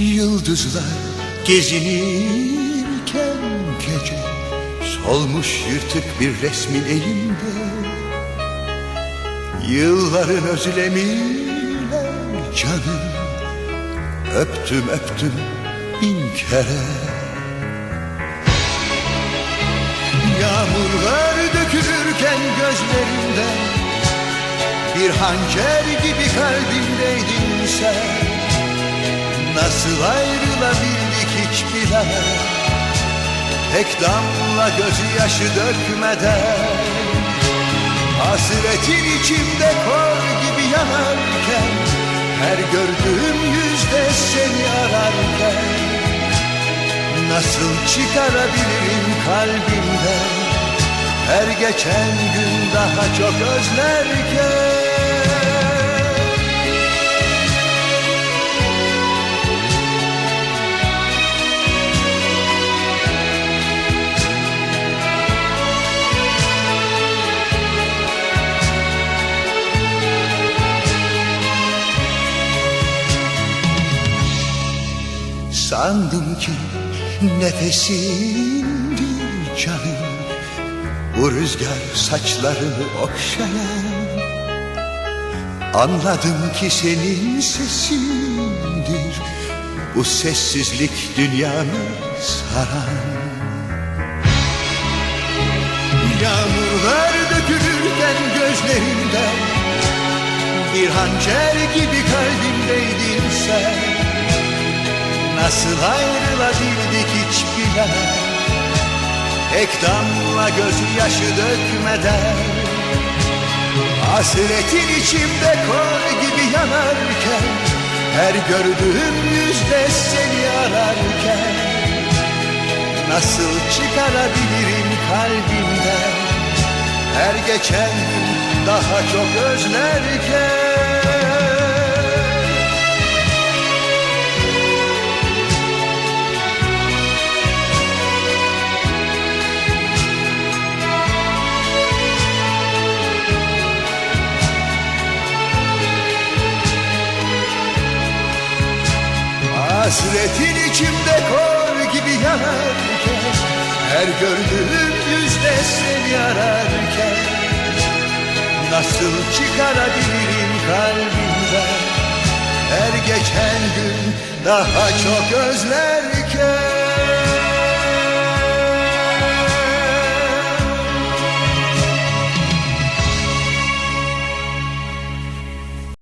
Yıldızlar gezinirken gece Solmuş yırtık bir resmin elimde Yılların özlemiyle canım Öptüm öptüm bin kere Yağmurlar dökülürken gözlerimden Bir hançer gibi kalbimdeydin sen Nasıl ayrılabildik hiç bilemem Tek damla gözyaşı dökmeden Hasretin içimde kor gibi yanarken Her gördüğüm yüzde seni ararken Nasıl çıkarabilirim kalbimden? Her geçen gün daha çok özlerken Sandım ki nefesindir canım Bu rüzgar saçlarını okşayan. Anladım ki senin sesindir Bu sessizlik dünyamı saran. Yağmurlar dökülürken gözlerimden Bir hançer gibi kalbimdeydin sen Nasıl ayrılabildik hiç bilemem Tek damla gözyaşı dökmeden Hasretin içimde kor gibi yanarken Her gördüğüm yüzde seni ararken Nasıl çıkarabilirim kalbimden? Her geçen daha çok özlerken Hasretin içimde kor gibi yanarken Her gördüğüm yüzde seni ararken Nasıl çıkarabilirim kalbimden? Her geçen gün daha çok özlerken